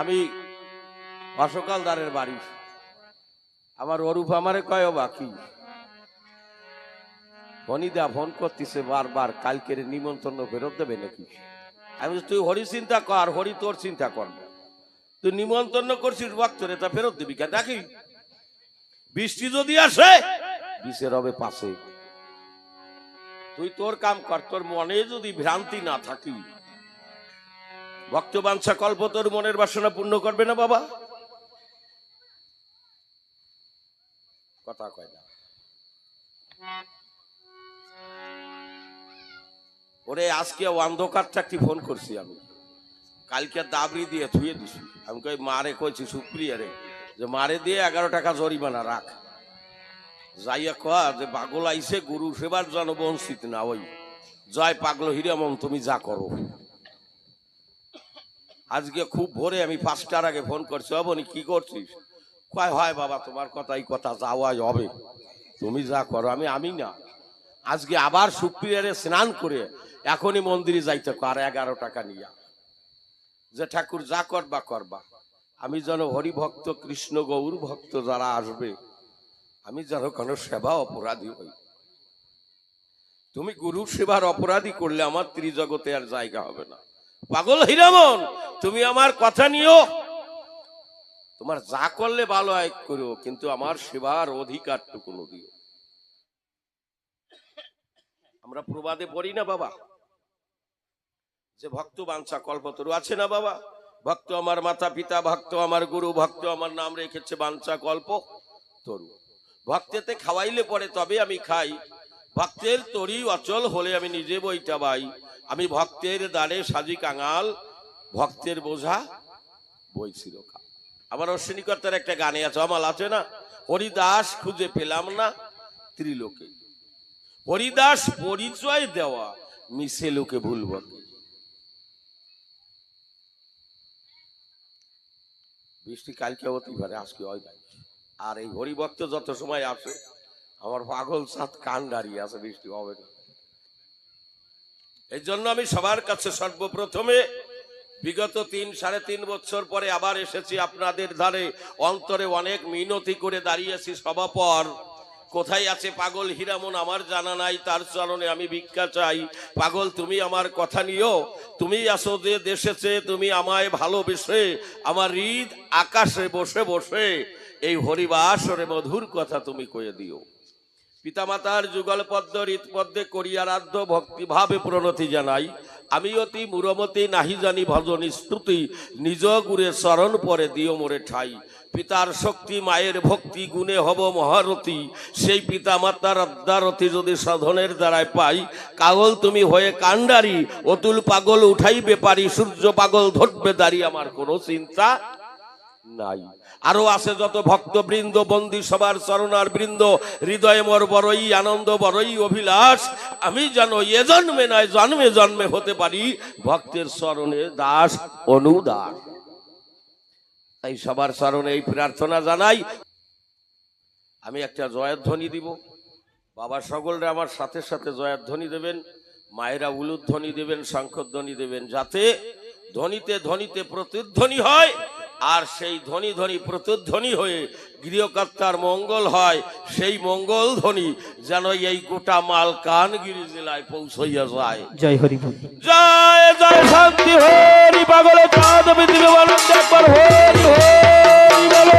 আমি অশোকাল অশোকালদারের বাড়ি। আমার অরূপ আমারে কয় বাকি ফনিদা ফোন করতেছে বারবার কালকের নিমন্ত্রণ ফেরত দেবে নাকি? আমি তুই হরি চিন্তা কর, হরি তোর চিন্তা কর। তুই নিমন্ত্রণ করছিস ভক্তরে তা ফেরত দিবি কেন? নাকি বৃষ্টি যদি আসে বিষের হবে পাশে। তুই তোর কাম কর, তোর মনে যদি ভ্রান্তি না থাকি ভক্তবাঞ্ছা কল্প তোর মনের বাসনা পূর্ণ করবে না বাবা? কথা কয় না। ওরে, আজকে অন্ধকার চাকরি ফোন করছি আমি। কালকে দাবরি দিয়ে থুয়ে দিছি। আমি কই, মারে কইছি, সুপ্রিয়া রে, যে মারে দিয়ে এগারো টাকা জরিমানা রাখ। যাইয়া কয়া যে পাগল আইসে গুরু সেবার যেন বঞ্চিত না ওই জয় পাগল হিরামন, তুমি যা করো। আজকে খুব ভোরে আমি পাঁচটার আগে ফোন করছি, অবনি, কি করছিস? কয়, হয় বাবা, তোমার কথাই কথা যাওয়াই হবে। তুমি যা করো, আমি আমি না। আজকে আবার সুপ্রিয়ারে স্নান করে এখনই মন্দিরে যাইতে আর এগারো টাকা নিয়ে। যে ঠাকুর যা করবা করবা। আমি যেন হরিভক্ত, কৃষ্ণ গৌর ভক্ত যারা আসবে, আমি যেন কোনো সেবা অপরাধী হই। তুমি গুরু সেবার অপরাধী করলে আমার ত্রিজগতে আর জায়গা হবে না। পাগল হিরামন তুমি আমার কথা নিও। তোমার যা করলে ভালো হয় করো কিন্তু আমার সেবার অধিকারটুকু দিও। আমরা প্রবাদে পড়ি না বাবা। যে ভক্ত বাঞ্ছা কল্পতরু আছে না বাবা? ভক্ত আমার মাতা পিতা, ভক্ত আমার গুরু, ভক্ত আমার নাম রেখেছে বাঞ্ছা কল্প তরু ভক্তেতে খাওয়াইলে পরে তবে আমি খাই। ভক্তের তরি অচল হলে আমি নিজে বইটা বাই। আমি ভক্তের দ্বারে সাজি কাঙাল ভক্তের বোঝা বই চিরকাল আমার অশ্বিনীকর্তার একটা গানে আছে আমার আছে না? হরিদাস খুঁজে পেলাম না ত্রিলোকে। হরিদাস পরিচয় দেওয়া মিশে লোকে ভুলব? বৃষ্টি কালকে হতেই পারে, আজকে হয় আর এই হরিভক্ত যত সময় আসে, আমার পাগল সাত কান দাঁড়িয়ে আছে বৃষ্টি হবে না। এই জন্য আমি সবার কাছে সর্বপ্রথমে বিগত তিন, সাড়ে তিন বছর পরে আবার এসেছি আপনাদের ধারে। অন্তরে অনেক মিনতি করে দাঁড়িয়েছি সবাপর কোথায় আছে পাগল হীরামন আমার জানা নাই, তার চরণে আমি ভিক্ষা চাই। পাগল, তুমি আমার কথা নিও। তুমি আসো যে দেশেছে তুমি আমায় ভালোবেসে, আমার হৃদ আকাশে বসে বসে। এই হরিবাসরে মধুর কথা তুমি কয়ে দিও। পিতামাতার যুগল পদ্ম হৃৎপদ্মে করিয়ারাধ্য ভক্তিভাবে প্রণতি জানাই। আমি অতি মুরমতি নাহি জানি ভজন স্তুতি, নিজ গুরে চরণ পরে দিও মোরে ঠাই। পিতার শক্তি, মায়ের ভক্তি, গুণে হব মহারথী সেই পিতা মাতার আদ্যারথী যদি সাধনের দ্বারায় পাই, কাগল তুমি হয়ে কান্ডারি অতুল পাগল উঠাইবে পারি, সূর্য পাগল ধরবে দাঁড়ি আমার কোনো চিন্তা নাই। আরও আছে যত ভক্ত বৃন্দ বন্দি সবার চরণার বৃন্দ, হৃদয়ে মোর বড়ই আনন্দ, বড়ই অভিলাষ। আমি যেন এ জন্মে নয়, জন্মে জন্মে হতে পারি ভক্তের চরণে দাস অনুদাস তাই সবার চরণে এই প্রার্থনা জানাই। আমি একটা জয়ধ্বনি দিব। বাবা সকলরা আমার সাথে সাথে জয়ধ্বনি দেবেন। মায়েরা উলুধ্বনি দেবেন, শঙ্খধ্বনি দেবেন, যাতে ধ্বনিতে ধ্বনিতে প্রতিধ্বনি হয়। আর সেই ধ্বনি ধ্বনি প্রতিধ্বনি হয়ে গৃহকর্তার মঙ্গল হয় সেই মঙ্গল ধ্বনি যেন এই গোটা মালকানগিরি জেলায় পৌঁছাইয়া যায়। জয় হরি বল। জয় জয় শান্তি হরি পাগলে চাঁদ পৃথিবী বলুন একবার হরি হরি বলো।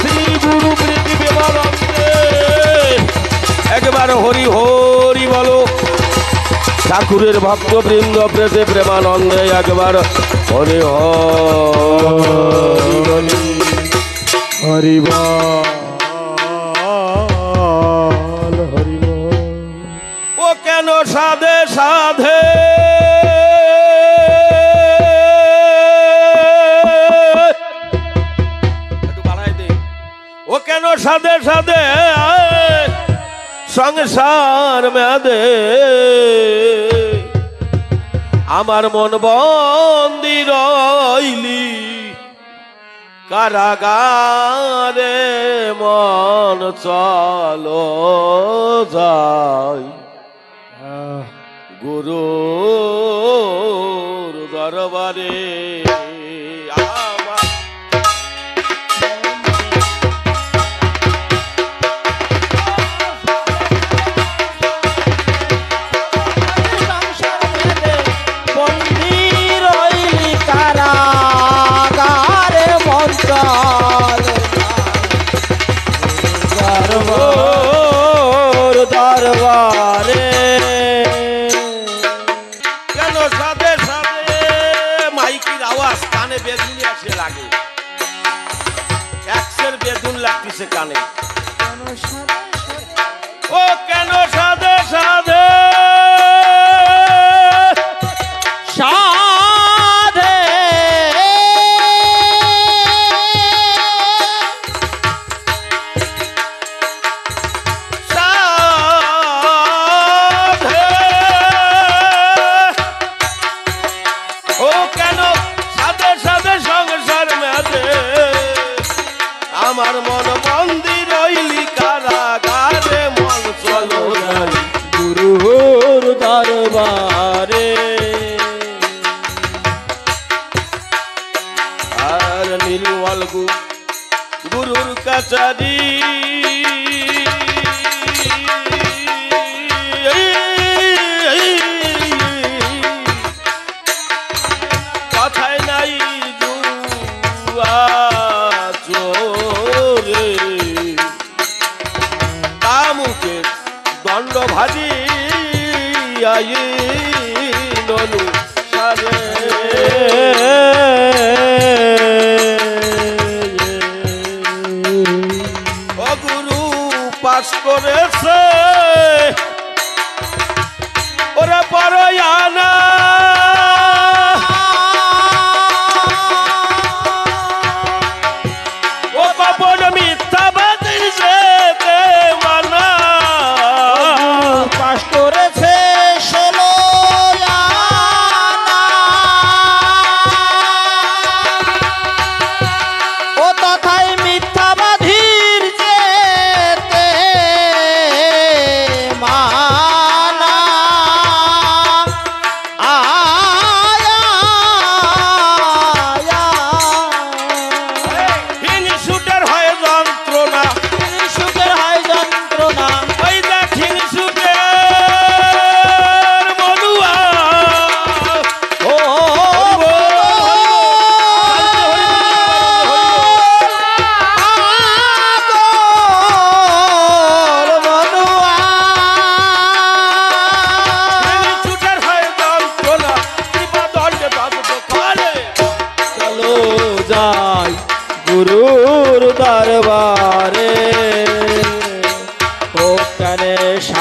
শ্রী গুরু পৃথিবী একবার হরি হরি ঠাকুরের ভক্ত বৃন্দ প্রেতে প্রেমানন্দে একবার হরি হরি হরি ও কেন সাধে সাধে। ও কেন সাধে সাধে? সংসার মেদে আমার মন বন্দি রইলি। কারাগারে মন চলো আহ, গুরুর দরবারে। কাছারি কথায় নাই জুয়া চোরে তামুকে দণ্ড ভাজি আই ননু সারে পাস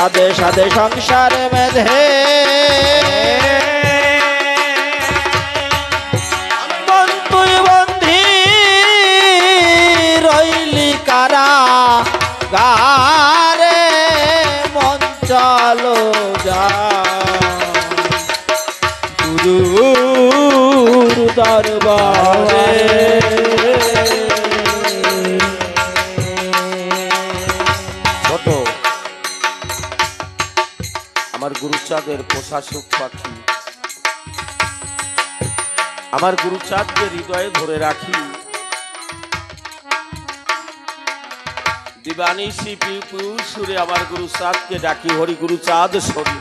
সাদে সাদে সংসার মেধে গুরুচাঁদের প্রশাসক পাখি। আমার গুরুচাঁদকে হৃদয়ে ধরে রাখি। দিবানী শিপি সুরে আমার গুরুচাঁদকে ডাকি, হরি গুরুচাঁদ, সরি।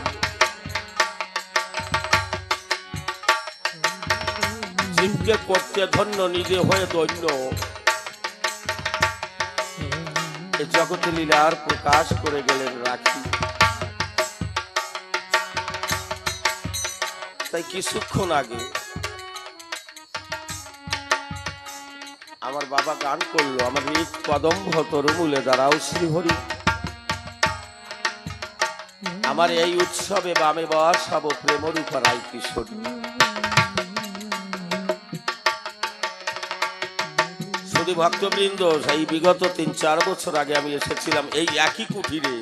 জীবকে করতে ধন্য, নিজে হয়ে দৈন্য জগতে লীলার প্রকাশ করে গেলেন রাখি। তাই কিছুক্ষণ আগে আমার বাবা গান করল, আমার হৃদ কদম্ভ তরুমূলে দাঁড়াও শ্রীহরি। আমার এই উৎসবে বামে বসাবো প্রেমরূপা রায় কিশোরী শুধু ভক্তবৃন্দ, সেই বিগত তিন চার বছর আগে আমি এসেছিলাম এই একই কুঠিরে।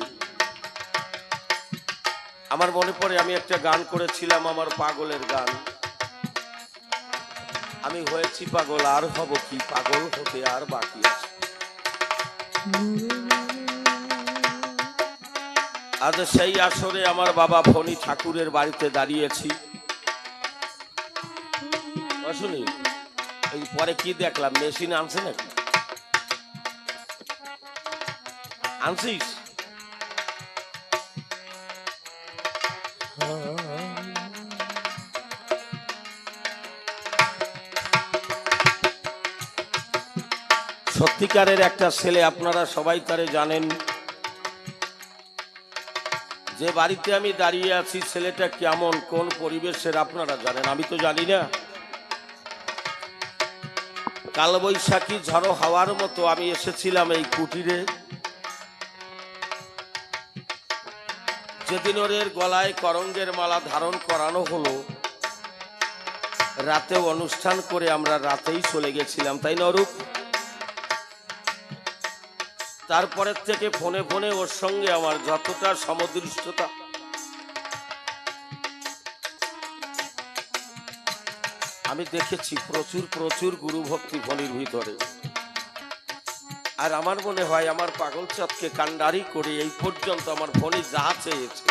আমার মনে পড়ে আমি একটা গান করেছিলাম, আমার পাগলের গান। আমি হয়েছি পাগল, আর হব কি? পাগল হতে আর বাকি আজ সেই আসরে আমার বাবা ফণি ঠাকুরের বাড়িতে দাঁড়িয়েছি। শুনি, এই পরে কি দেখলাম? মেশিন আনছে নাকি? আনছিস? সত্যিকারের একটা ছেলে, আপনারা সবাই তারে জানেন। যে বাড়িতে আমি দাঁড়িয়ে আছি, ছেলেটা কেমন, কোন পরিবেশের, আপনারা জানেন। আমি তো জানি না। কালবৈশাখী ঝড়ো হাওয়ার মতো আমি এসেছিলাম এই কুটিরে। যেদিন ওরের গলায় করঙ্গের মালা ধারণ করানো হলো রাতে অনুষ্ঠান করে আমরা রাতেই চলে গেছিলাম, তাই না অরূপ? তারপরের থেকে ফোনে ফোনে ওর সঙ্গে আমার যতটা সমদৃষ্টতা। আমি দেখেছি প্রচুর প্রচুর গুরু ভক্তি ভিতরে। আর আমার মনে হয় আমার পাগল চাঁদকে কান্ডারি করে এই পর্যন্ত আমার ফণি যা চেয়েছে।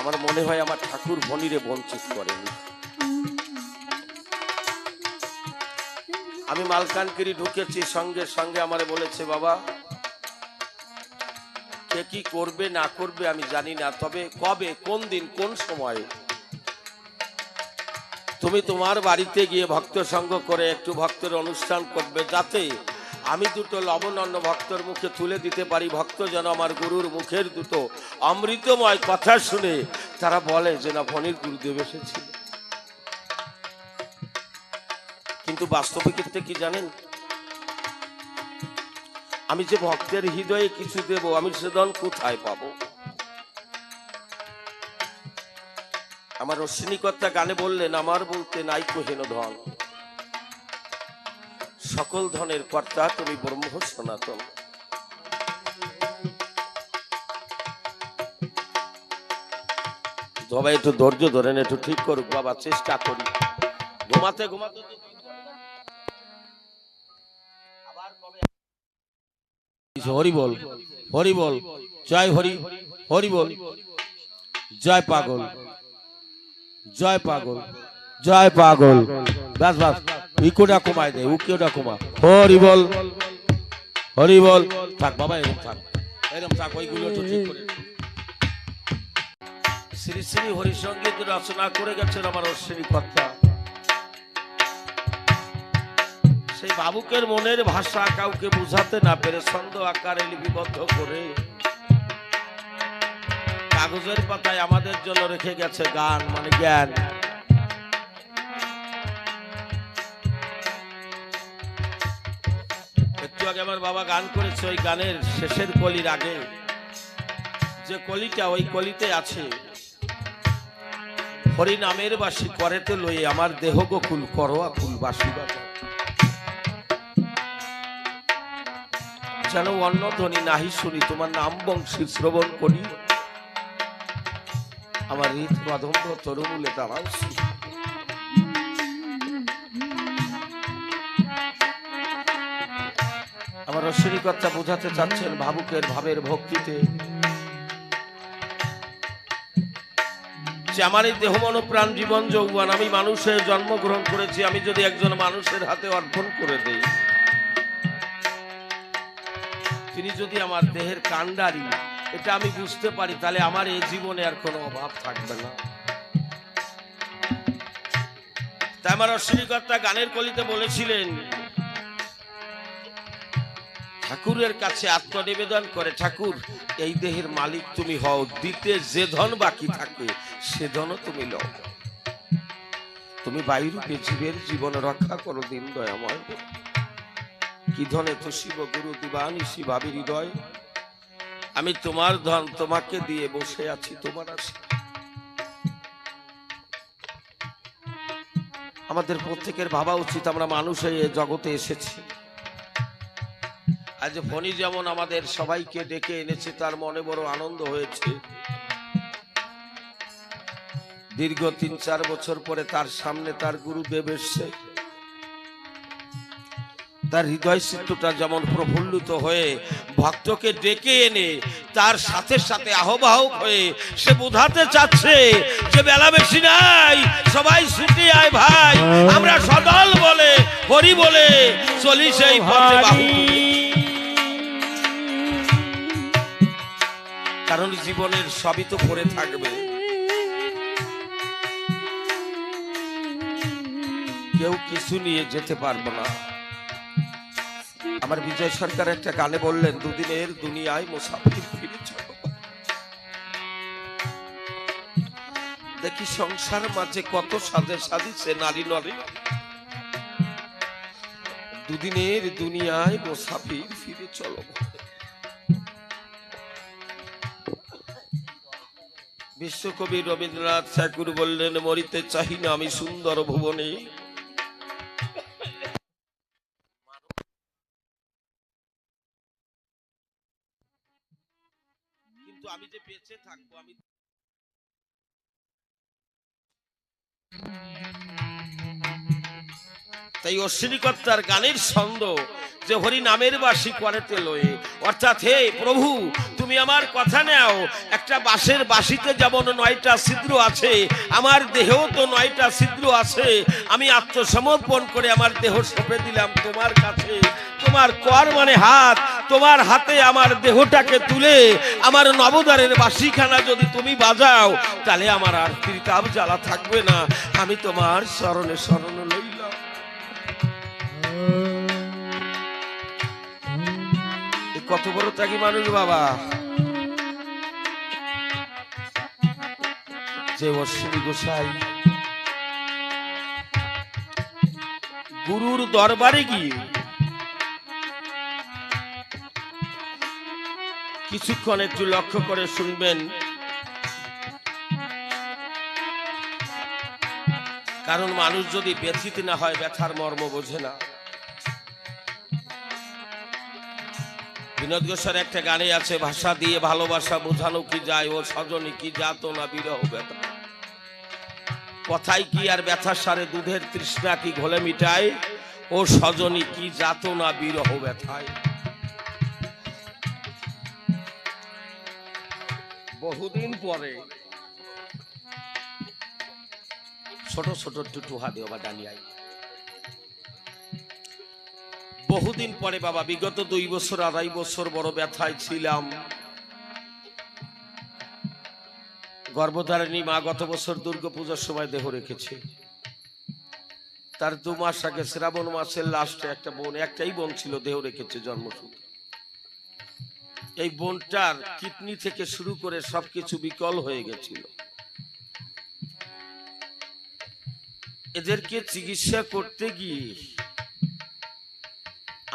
আমার মনে হয় আমার ঠাকুর ফণিরে বঞ্চিত করেনি। আমি মালকানগিরি ঢুকেছি, সঙ্গে সঙ্গে আমারে বলেছে, বাবা, কে কি করবে, না করবে আমি জানি না, তবে কবে, কোন দিন, কোন সময়ে? তুমি তোমার বাড়িতে গিয়ে ভক্ত সঙ্গ করে একটু ভক্তের অনুষ্ঠান করবে, যাতে আমি দুটো লবণ অন্য ভক্তর মুখে তুলে দিতে পারি। ভক্ত যেন আমার গুরুর মুখের দুটো অমৃতময় কথা শুনে তারা বলে যে, না, ফণির গুরুদেব এসেছিল। কিন্তু বাস্তবিক কি জানেন? আমি যে ভক্তের হৃদয়ে কিছু দেব, আমি সে ধন কোথায় পাবো? আমার অশ্বিনীকর্তা গানে বললেন, আমার বলতে নাই কহেন ধন। সকল ধনের কর্তা তুমি ব্রহ্ম সনাতন। সবাই একটু ধৈর্য ধরেন, একটু ঠিক করুক, বাবা, চেষ্টা করি। ঘুমাতে ঘুমাতে হরি বল হরি বল, জয় হরি হরি বল, জয় পাগল জয় পাগল জয় পাগল বাস বাস ইকোটা কমায় দে উকিওটা কমা হরি বল হরি বল, থাক বাবা, এরকম থাক এরকম থাক, ওইগুলো একটু ঠিক করে শ্রী শ্রী হরিসঙ্গীত রচনা করে গেছেন আমার অশ্বিনী কর্তা সেই বাবুকের মনের ভাষা কাউকে বুঝাতে না পেরে ছন্দ আকারে লিপিবদ্ধ করে কাগজের পাতায় আমাদের জন্য রেখে গেছে গান মানে জ্ঞান। একটু আগে আমার বাবা গান করেছে ওই গানের শেষের কলির আগে। যে কলিটা ওই কলিতে আছে। হরি নামের বাসী করেতে লই আমার দেহ গোকুল করো আকুল বাসী বাজা যেন অন্য ধ্বনি নাহি শুনি, তোমার নাম বংশী শ্রবণ করি। আমার হৃদ কদম্ব তরুমূলে দাঁড়াও আমার অশ্বরীকর্তা বোঝাতে চাচ্ছেন ভাবুকের ভাবের ভক্তিতে। যে আমার এই দেহ মন প্রাণ জীবন যৌবন, আমি মানুষের জন্মগ্রহণ করেছি, আমি যদি একজন মানুষের হাতে অর্পণ করে দেই। তিনি যদি আমার দেহের কান্ডারি এটা আমি বুঝতে পারি, তাহলে আমার এই জীবনে আর কোনো অভাব থাকবে না। তাই আমার অশ্বিনীকর্তা গানের কলিতে বলেছিলেন, ঠাকুরের কাছে আত্মনিবেদন করে, ঠাকুর, এই দেহের মালিক তুমি হও, দিতে যে ধন বাকি থাকে, সে ধনও তুমি লও। তুমি বাইরূপে জীবের জীবন রক্ষা করো, দিন দয়াময় কি ধনে তো শিব গুরু দিবানিশি ভাবি হৃদয়? আমি তোমার ধন তোমাকে দিয়ে বসে আছি, তোমার আশা আমাদের প্রত্যেকের ভাবা উচিত, আমরা মানুষ হয়ে জগতে এসেছি। আজ ফণি যেমন আমাদের সবাইকে ডেকে এনেছে, তার মনে বড় আনন্দ হয়েছে। দীর্ঘ তিন চার বছর পরে তার সামনে তার গুরুদেব এসছে। তার হৃদয় চিত্তটা যেমন প্রফুল্লিত হয়ে ভক্তকে ডেকে এনে তার সাথে সাথে আহ্বাহক হয়ে সে বোঝাতে চাচ্ছে যে বেলা বেশি নাই সবাই ছুটি আয় ভাই। আমরা সদল বলে হরি বলে চলি সেই পথে কারণ জীবনের সবই তো করে থাকবে। কেউ কিছু নিয়ে যেতে পারব না। আমার বিজয় সরকার একটা গানে বললেন, দুদিনের দুনিয়ায় মুসাফির ফিরে চলো দেখি সংসার মাঝে কত সাজে সাজিছে নারী নরে। দুদিনের দুনিয়ায় মুসাফির ফিরে চলো বিশ্বকবি রবীন্দ্রনাথ ঠাকুর বললেন, মরিতে চাহি না আমি সুন্দর ভুবনে। বেঁচে থাকব আমি তাই অশ্বিনীকর্তার গানের ছন্দ যে হরি নামের বাসি করেতে লয়ে অর্থাৎ, হে প্রভু, তুমি আমার কথা নাও। একটা বাঁশের বাসিতে যেমন নয়টা ছিদ্র আছে, আমার দেহেও তো নয়টা ছিদ্র আছে। আমি আত্মসমর্পণ করে আমার দেহ সঁপে দিলাম তোমার কাছে। তোমার কর মানে হাত, তোমার হাতে আমার দেহটাকে তুলে, আমার নবদ্বারের বাসিখানা যদি তুমি বাজাও, তাহলে আমার আর ত্রিতাপ জ্বালা থাকবে না। আমি তোমার স্মরণে স্মরণ লইলাম কত বড় ত্যাগী মানুষ বাবা। যে অশ্বিনী গোসাই। গুরুর দরবারে গিয়ে কিছুক্ষণ একটু লক্ষ্য করে শুনবেন। কারণ মানুষ যদি ব্যথিত না হয়, ব্যথার মর্ম বোঝে না। বিনোদ ঘোষের একটা গানে আছে, ভাষা দিয়ে ভালোবাসা বোঝানো কি যায়? ও স্বজনী কি যাত না বিরহ ব্যথা কথাই কি আর ব্যথার সারে? দুধের তৃষ্ণা কি ঘোলে মিটায়? ও স্বজনী কি যাত না বিরহ ব্যথায় বহুদিন পরে ছোট ছোট টুটুহা দেওয়া বা ডালিয়ায় বহুদিন পরে বাবা, বিগত দুই বছর, আড়াই বছর বড় ব্যথায় ছিলাম। গর্ভধারিণী মা গত বছর দুর্গাপূজার সময় দেহ রেখেছে। তার দু মাস আগে শ্রাবণ মাসের লাস্টে একটা বোন, একটাই বোন ছিল, দেহ রেখেছে জন্মসূত্রে। এই বোনটার কিডনি থেকে শুরু করে সবকিছু বিকল হয়ে গেছিল। এদেরকে চিকিৎসা করতে গিয়ে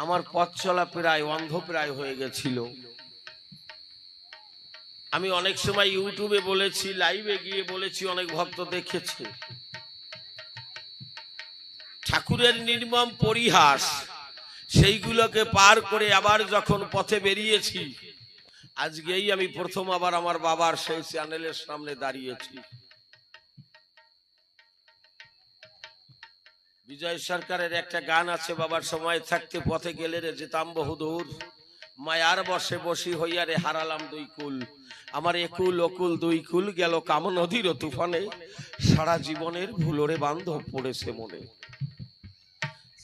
আমার পথ চলা প্রায় অন্ধ প্রায় হয়ে গেছিল। আমি অনেক সময় ইউটিউবে বলেছি, লাইভে গিয়ে বলেছি, অনেক ভক্ত দেখেছে। ঠাকুরের নির্মম পরিহাস, সেইগুলোকে পার করে আবার যখন পথে বেরিয়েছি, আজকেই আমি প্রথম আবার আমার বাবার সেই চ্যানেলের সামনে দাঁড়িয়েছি। বিজয় সরকারের একটা গান আছে, বাবার সময় থাকতে পথে গেলে রে যেতাম বহুদূর। মায়ার বসে বসি হইয়া রে হারালাম দুই কুল। আমার একুল অকুল দুই কুল গেল কাম নদীর তুফানে। সারা জীবনের ভুলোরে বান্ধব পড়েছে মনে।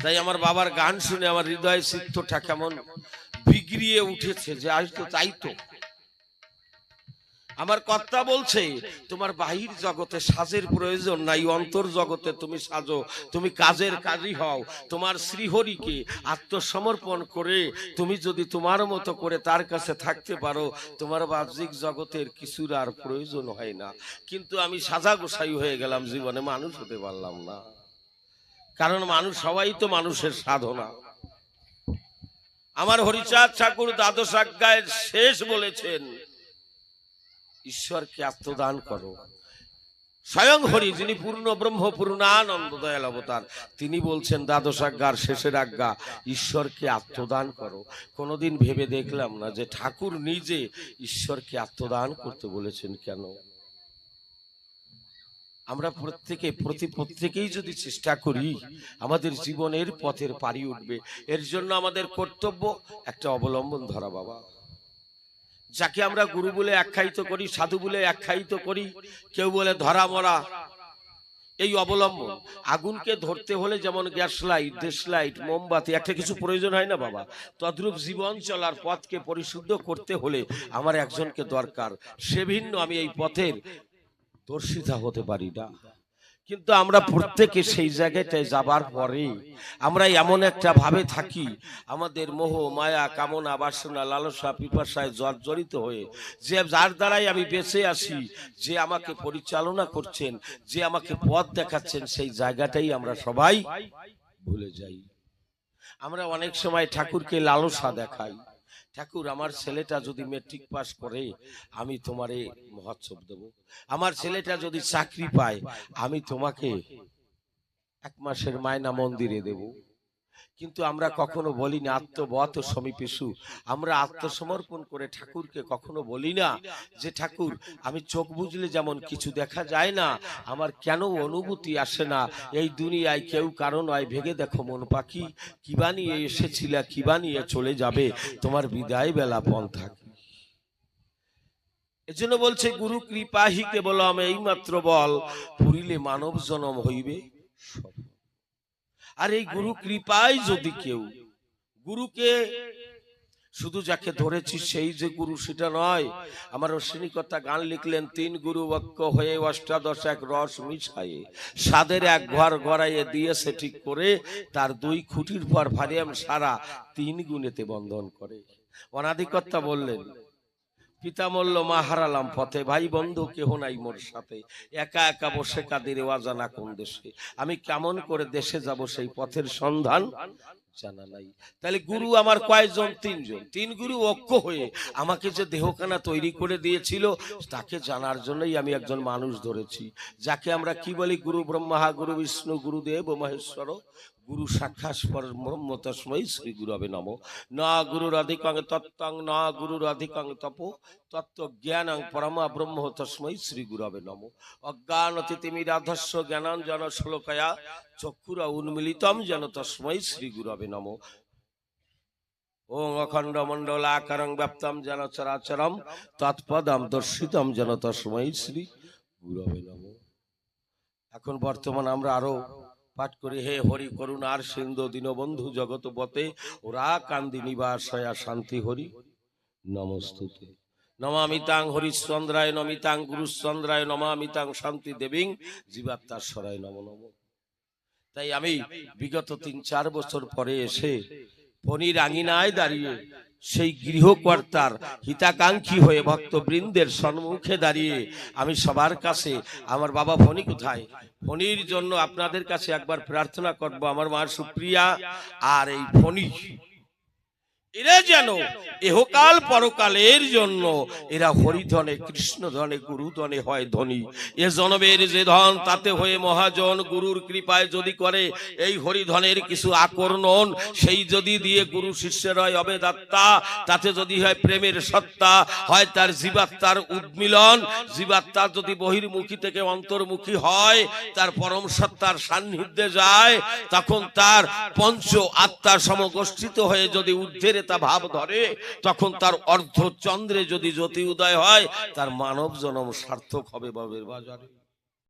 তাই আমার বাবার গান শুনে আমার হৃদয় চিত্তটা কেমন। বিগড়িয়ে উঠেছে যে আজ তো তাই তো। আমার কর্তা বলছে, তোমার বাহির জগতে সাজের প্রয়োজন নাই, অন্তর জগতে তুমি সাজো, তুমি কাজের কাজই হও। তোমার শ্রীহরিকে আত্মসমর্পণ করে তুমি যদি তোমার মতো করে তার কাছে থাকতে পারো, তোমার বাহ্যিক জগতের কিছুর আর প্রয়োজন হয় না। কিন্তু আমি সাজা গোসাই হয়ে গেলাম জীবনে, মানুষ হতে পারলাম না। কারণ মানুষ সবাই তো মানুষের সাধনা। আমার হরিচাঁদ ঠাকুর দ্বাদশ আজ্ঞায়ের শেষ বলেছেন ঈশ্বরকে আত্মদান করো। স্বয়ং হরি, যিনি পূর্ণ ব্রহ্ম, পূর্ণানন্দ, দয়াল অবতার, তিনি বলছেন, দ্বাদশ আজ্ঞার শেষের আজ্ঞা, ঈশ্বরকে আত্মদান করো। কোনোদিন ভেবে দেখলাম না যে ঠাকুর নিজে ঈশ্বরকে আত্মদান করতে বলেছেন কেন? আমরা প্রত্যেকে, প্রতি প্রত্যেকেই যদি চেষ্টা করি, আমাদের জীবনের পথের পারি উঠবে। এর জন্য আমাদের কর্তব্য একটা অবলম্বন ধরা, বাবা। যাকে আমরা গুরু বলে আখ্যায়িত করি, সাধু বলে আখ্যায়িত করি, কেউ বলে ধরা মরা। এই অবলম্বন, আগুনকে ধরতে হলে যেমন গ্যাস লাইট, দেশ লাইট, মোমবাতি, একটা কিছু প্রয়োজন হয় না বাবা? তদ্রূপ জীবন চলার পথকে পরিশুদ্ধ করতে হলে আমার একজনকে দরকার। সে ভিন্ন, আমি এই পথের দর্শিতা হতে পারি না। কিন্তু আমরা প্রত্যেকে সেই জায়গাটায় যাবার পরে আমরা এমন একটা ভাবে থাকি, আমাদের মোহ, মায়া, কামনা, বাসনা, লালসা, পিপাসায় জর্জরিত হয়ে যে যার দ্বারাই আমি বেঁচে আসি যে আমাকে পরিচালনা করছেন, যে আমাকে পথ দেখাচ্ছেন, সেই জায়গাটাই আমরা সবাই ভুলে যাই। আমরা অনেক সময় ঠাকুরকে লালসা দেখাই। ঠাকুর আমার ছেলেটা যদি মেট্রিক পাস করে আমি তোমারে মহোৎসব দেব। আমার ছেলেটা যদি চাকরি পায় আমি তোমাকে এক মাসের মায়না মন্দিরে দেব। কিন্তু আমরা কখনো বলি না আত্মবত সমীপেশু আমরা আত্মসমর্পণ করে ঠাকুরকে কখনো বলি না যে ঠাকুর আমি চোখ বুঝলে যেমন কিছু দেখা যায় না আমার কেন অনুভূতি আসে না? এই দুনিয়ায় কেউ কারণ হয় ভেগে দেখো মন পাখি কি বানিয়ে এসেছিলা কি বানিয়ে চলে যাবে? তোমার বিদায় বেলা পন্থা? এজন্য বলছে গুরু কৃপাহি কেবল আমি এইমাত্র বল পুরিলে মানব জনম হইবে সফল। আর এই গুরু কৃপায় যদি কেউ গুরুকে শুধু যাকে ধরেছি সেই যে গুরু সেটা নয় আমার অশ্বিনীকতা গান লিখলেন তিন গুরু বক্ষ হয়ে অষ্টাদশ এক রস মিশায়ে। সাদের এক ঘর গড়াইয়ে দিয়েছে ঠিক করে তার দুই খুঁটির পর ভারিয়াম সারা তিন গুণেতে বন্ধন করে। অনাধিকর্তা বললেন পিতা মল্ল মা হারালাম পথে। ভাই বন্ধু, কেহ নাই মোর সাথে। একা একা বসে কাদের অজানা কোন দেশে? আমি কেমন করে দেশে যাব সেই পথের সন্ধান জানা নাই। তাহলে গুরু আমার কয়জন? তিনজন। তিন গুরু ঐক্য হয়ে আমাকে যে দেহখানা তৈরি করে দিয়েছিল, তাকে জানার জন্যই আমি একজন মানুষ ধরেছি। যাকে আমরা কি বলি? গুরু ব্রহ্মা, গুরু বিষ্ণু, গুরুদেব, মহেশ্বর গুরু সাক্ষাৎ তস্মৈ শ্রী গুরবে নম। না গুরুর অধিকাং তত্ত্বং, না গুরুর অধিকাং তপ, তত্ত্ব জ্ঞানং পরমা ব্রহ্ম তস্মৈ শ্রী গুরবে নম। অজ্ঞান তিমিরাধস্য জ্ঞানাঞ্জন শ্লোকয়া, চক্ষুরা উন্মিলিতম যেন তস্মৈ শ্রী গুরবে নম। ওং অখণ্ড মণ্ডলাকারং ব্যাপ্তম যেন চরাচরম, তৎপদম দর্শিতম যেন তস্মৈ শ্রী গুরবে নম। এখন বর্তমান আমরা আরও পাঠ করি, হে হরি করুন করুণার সিন্ধু দীনবন্ধু জগত পথে ওরা কান্দি নিবাসয়া শান্তি হরি। নমস্তুতে। নমামিতাং হরিশ্চন্দ্রায় নমিতাং গুরুশ্চন্দ্রায় নমামিতাং শান্তি দেবীং জীবাত্মাশ্বরায় নম নম। তাই আমি বিগত তিন চার বছর পরে এসে ফণির আঙিনায় দাঁড়িয়ে সেই গৃহকর্তার হিতাকাঙ্ক্ষী হয়ে ভক্তবৃন্দের সম্মুখে দাঁড়িয়ে আমি সবার কাছে, আমার বাবা ফণি কোথায়? ফণির জন্য আপনাদের কাছে একবার প্রার্থনা করব, আমার মা সুপ্রিয়া আর এই ফণি। এরা যেন এহকাল পরকালের জন্য এরা হরিধনে কৃষ্ণ ধনে গুরু ধনে হয় ধনী। এ জনমের যে ধন, তাতে হয়ে মহাজন গুরুর কৃপায় যদি করে, এই হরিধনের কিছু আকর্ষণ সেই যদি দিয়ে গুরু শিষ্যের হয় অবেদাত্মা, তাতে যদি হয় প্রেমের সত্তা, হয় তার জীবাত্মার উদ্মিলন, জীবাত্মা যদি বহির্মুখী থেকে অন্তর্মুখী হয়, তার পরম সত্তার সান্নিধ্যে যায়, তখন তার পঞ্চ আত্মার সমগোষ্ঠিত হয়ে যদি ঊর্ধ্বের তা ভাব ধরে, তখন তার অর্ধ চন্দ্রে যদি জ্যোতি উদয় হয়, তার মানব জনম সার্থক হবে বাবের বাজারে।